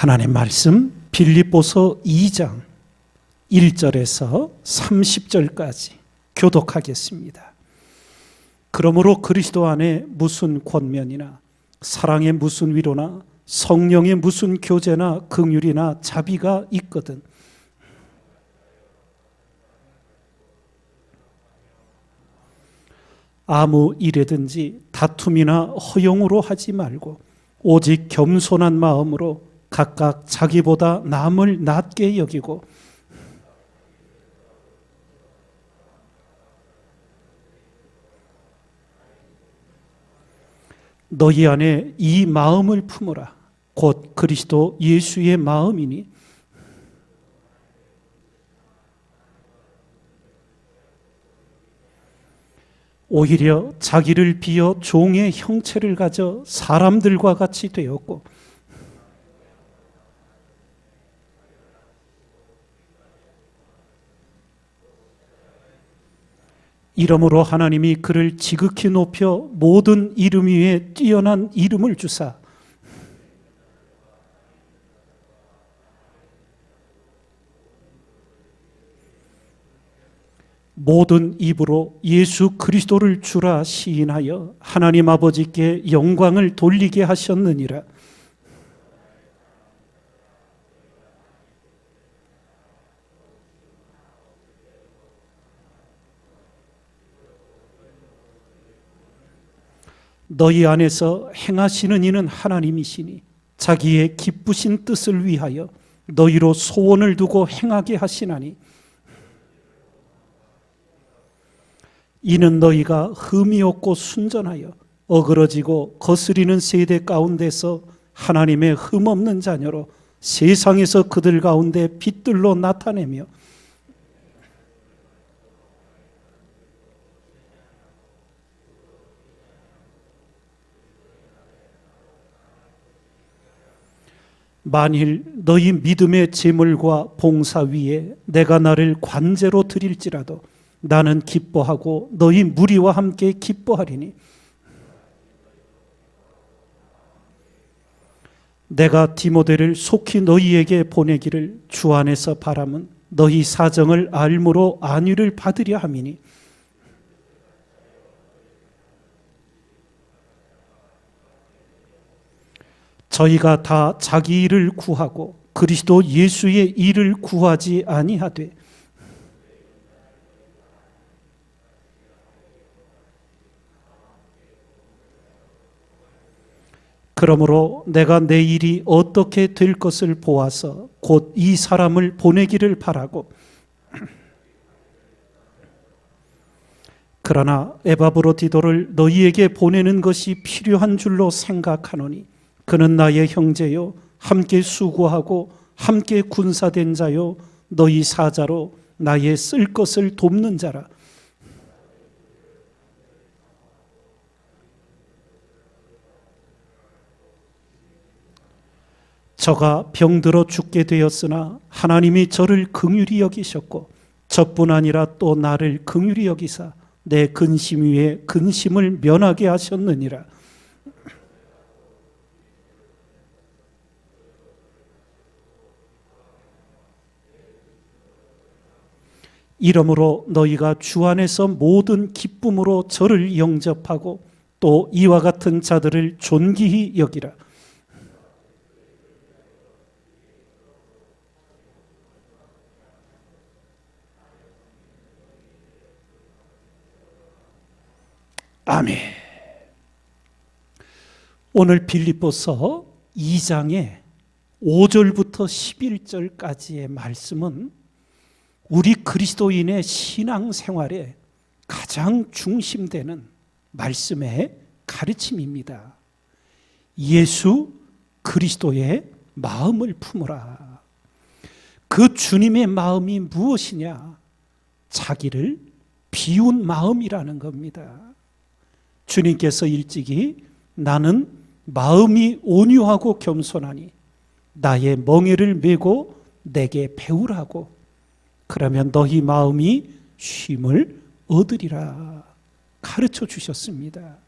하나님 말씀 빌립보서 2장 1절에서 30절까지 교독하겠습니다. 그러므로 그리스도 안에 무슨 권면이나 사랑의 무슨 위로나 성령의 무슨 교제나 긍휼이나 자비가 있거든 아무 일에든지 다툼이나 허용으로 하지 말고 오직 겸손한 마음으로 각각 자기보다 남을 낮게 여기고 너희 안에 이 마음을 품으라. 곧 그리스도 예수의 마음이니. 오히려 자기를 비어 종의 형체를 가져 사람들과 같이 되었고 이러므로 하나님이 그를 지극히 높여 모든 이름 위에 뛰어난 이름을 주사 모든 입으로 예수 그리스도를 주라 시인하여 하나님 아버지께 영광을 돌리게 하셨느니라. 너희 안에서 행하시는 이는 하나님이시니 자기의 기쁘신 뜻을 위하여 너희로 소원을 두고 행하게 하시나니. 이는 너희가 흠이 없고 순전하여 어그러지고 거스리는 세대 가운데서 하나님의 흠 없는 자녀로 세상에서 그들 가운데 빛들로 나타내며 만일 너희 믿음의 제물과 봉사 위에 내가 나를 관제로 드릴지라도 나는 기뻐하고 너희 무리와 함께 기뻐하리니 내가 디모데를 속히 너희에게 보내기를 주 안에서 바람은 너희 사정을 알므로 안위를 받으려 함이니 저희가 다 자기 일을 구하고 그리스도 예수의 일을 구하지 아니하되 그러므로 내가 내 일이 어떻게 될 것을 보아서 곧 이 사람을 보내기를 바라고. 그러나 에바브로디도를 너희에게 보내는 것이 필요한 줄로 생각하노니 그는 나의 형제요 함께 수고하고 함께 군사된 자요 너희 사자로 나의 쓸 것을 돕는 자라 저가 병들어 죽게 되었으나 하나님이 저를 긍휼히 여기셨고 저뿐 아니라 또 나를 긍휼히 여기사 내 근심 위에 근심을 면하게 하셨느니라. 이러므로 너희가 주 안에서 모든 기쁨으로 저를 영접하고 또 이와 같은 자들을 존귀히 여기라. 아멘. 오늘 빌립보서 2장의 5절부터 11절까지의 말씀은 우리 그리스도인의 신앙 생활에 가장 중심되는 말씀의 가르침입니다. 예수 그리스도의 마음을 품으라. 그 주님의 마음이 무엇이냐? 자기를 비운 마음이라는 겁니다. 주님께서 일찍이 나는 마음이 온유하고 겸손하니 나의 멍에를 메고 내게 배우라고 그러면 너희 마음이 쉼을 얻으리라 가르쳐 주셨습니다.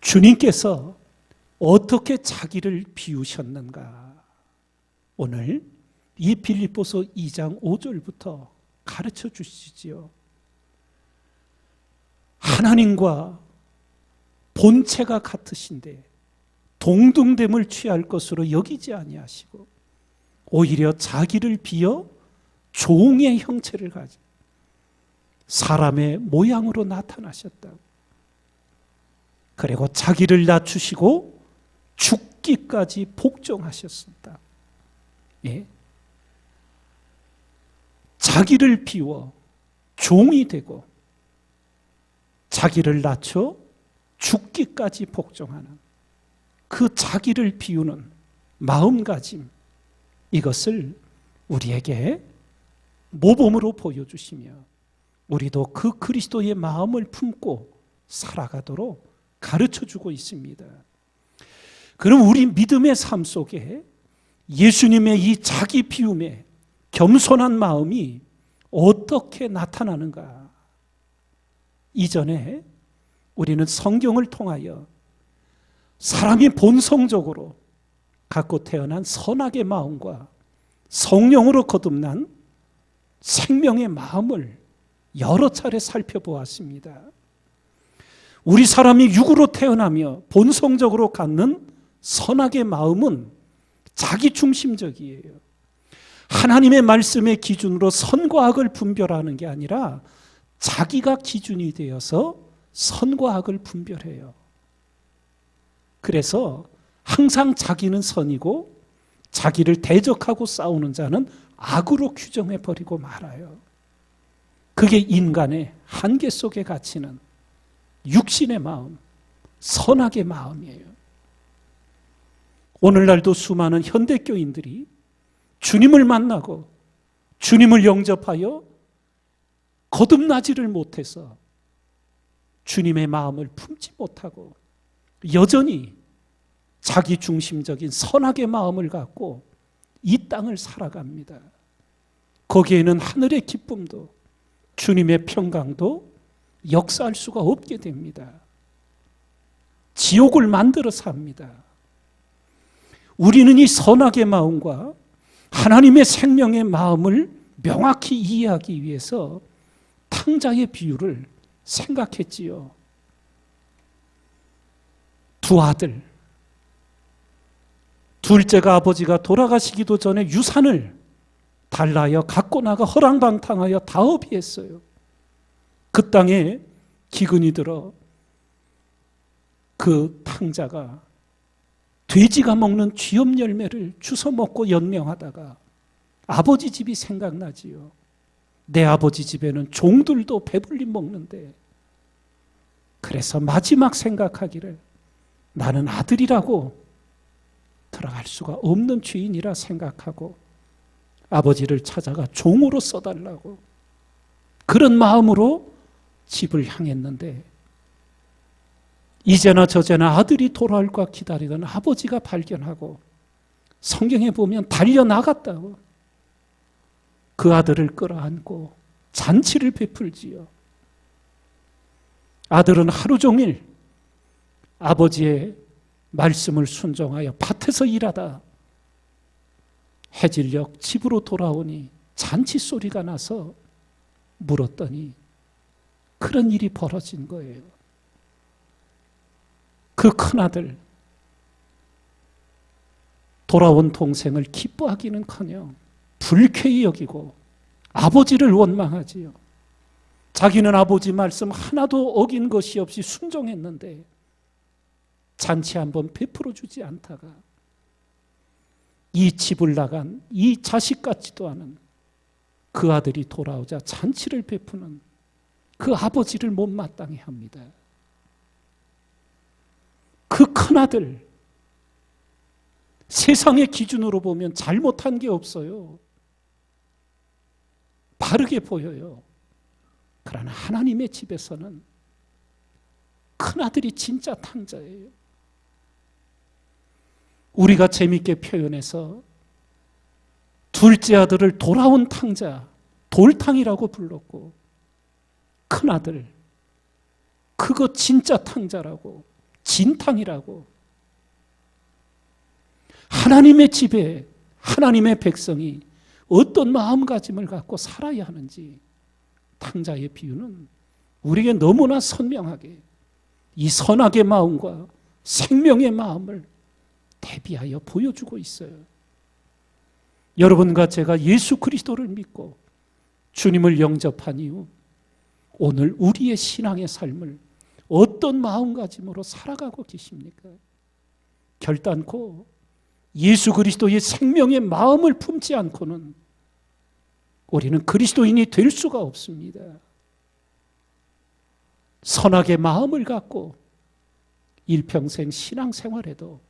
주님께서 어떻게 자기를 비우셨는가? 오늘 이 빌립보서 2장 5절부터 가르쳐 주시지요. 하나님과 본체가 같으신데 동등됨을 취할 것으로 여기지 아니하시고 오히려 자기를 비어 종의 형체를 가지 사람의 모양으로 나타나셨다고. 그리고 자기를 낮추시고 죽기까지 복종하셨습니다. 예. 자기를 비워 종이 되고 자기를 낮춰 죽기까지 복종하는 그 자기를 비우는 마음가짐 이것을 우리에게 모범으로 보여주시며 우리도 그 그리스도의 마음을 품고 살아가도록 가르쳐 주고 있습니다. 그럼 우리 믿음의 삶 속에 예수님의 이 자기 비움에 겸손한 마음이 어떻게 나타나는가? 이전에 우리는 성경을 통하여 사람이 본성적으로 갖고 태어난 선악의 마음과 성령으로 거듭난 생명의 마음을 여러 차례 살펴보았습니다. 우리 사람이 육으로 태어나며 본성적으로 갖는 선악의 마음은 자기 중심적이에요. 하나님의 말씀의 기준으로 선과 악을 분별하는 게 아니라 자기가 기준이 되어서 선과 악을 분별해요. 그래서 항상 자기는 선이고 자기를 대적하고 싸우는 자는 악으로 규정해 버리고 말아요. 그게 인간의 한계 속에 갇히는 육신의 마음, 선악의 마음이에요. 오늘날도 수많은 현대교인들이 주님을 만나고 주님을 영접하여 거듭나지를 못해서 주님의 마음을 품지 못하고 여전히 자기 중심적인 선악의 마음을 갖고 이 땅을 살아갑니다. 거기에는 하늘의 기쁨도 주님의 평강도 역사할 수가 없게 됩니다. 지옥을 만들어 삽니다. 우리는 이 선악의 마음과 하나님의 생명의 마음을 명확히 이해하기 위해서 탕자의 비유를 생각했지요. 두 아들, 둘째가 아버지가 돌아가시기도 전에 유산을 달라여 갖고 나가 허랑방탕하여 다업이했어요. 그 땅에 기근이 들어 그 탕자가 돼지가 먹는 쥐염 열매를 주워 먹고 연명하다가 아버지 집이 생각나지요. 내 아버지 집에는 종들도 배불리 먹는데 그래서 마지막 생각하기를 나는 아들이라고 들어갈 수가 없는 주인이라 생각하고 아버지를 찾아가 종으로 써달라고 그런 마음으로 집을 향했는데 이제나 저제나 아들이 돌아올까 기다리던 아버지가 발견하고 성경에 보면 달려나갔다고 그 아들을 끌어안고 잔치를 베풀지요. 아들은 하루 종일 아버지의 말씀을 순종하여 밭에서 일하다 해질녘 집으로 돌아오니 잔치 소리가 나서 물었더니 그런 일이 벌어진 거예요. 그 큰아들 돌아온 동생을 기뻐하기는커녕 불쾌히 여기고 아버지를 원망하지요. 자기는 아버지 말씀 하나도 어긴 것이 없이 순종했는데 잔치 한번 베풀어 주지 않다가 이 집을 나간 이 자식 같지도 않은 그 아들이 돌아오자 잔치를 베푸는 그 아버지를 못마땅해 합니다. 그 큰아들, 세상의 기준으로 보면 잘못한 게 없어요. 바르게 보여요. 그러나 하나님의 집에서는 큰아들이 진짜 탕자예요. 우리가 재밌게 표현해서 둘째 아들을 돌아온 탕자, 돌탕이라고 불렀고, 큰 아들, 그거 진짜 탕자라고, 진탕이라고, 하나님의 집에 하나님의 백성이 어떤 마음가짐을 갖고 살아야 하는지 탕자의 비유는 우리에게 너무나 선명하게 이 선악의 마음과 생명의 마음을 대비하여 보여주고 있어요. 여러분과 제가 예수 그리스도를 믿고 주님을 영접한 이후 오늘 우리의 신앙의 삶을 어떤 마음가짐으로 살아가고 계십니까? 결단코 예수 그리스도의 생명의 마음을 품지 않고는 우리는 그리스도인이 될 수가 없습니다. 선악의 마음을 갖고 일평생 신앙생활에도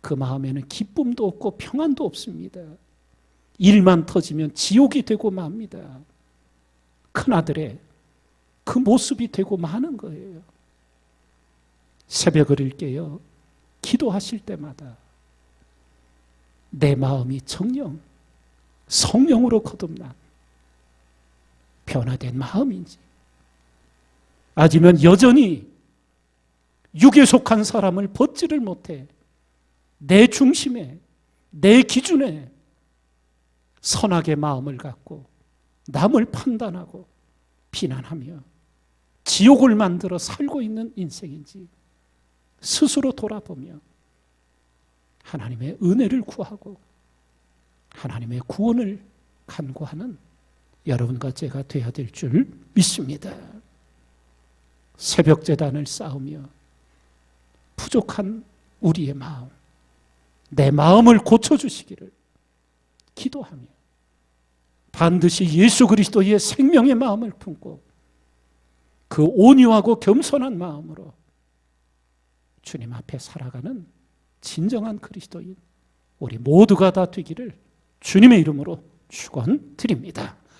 그 마음에는 기쁨도 없고 평안도 없습니다. 일만 터지면 지옥이 되고 맙니다. 큰아들의 그 모습이 되고 마는 거예요. 새벽을 일깨어 기도하실 때마다 내 마음이 정령 성령으로 거듭난 변화된 마음인지 아니면 여전히 육에 속한 사람을 벗지를 못해 내 중심에 내 기준에 선악의 마음을 갖고 남을 판단하고 비난하며 지옥을 만들어 살고 있는 인생인지 스스로 돌아보며 하나님의 은혜를 구하고 하나님의 구원을 간구하는 여러분과 제가 되어야 될 줄 믿습니다. 새벽 재단을 쌓으며 부족한 우리의 마음, 내 마음을 고쳐주시기를 기도하며 반드시 예수 그리스도의 생명의 마음을 품고 그 온유하고 겸손한 마음으로 주님 앞에 살아가는 진정한 그리스도인 우리 모두가 다 되기를 주님의 이름으로 축원드립니다.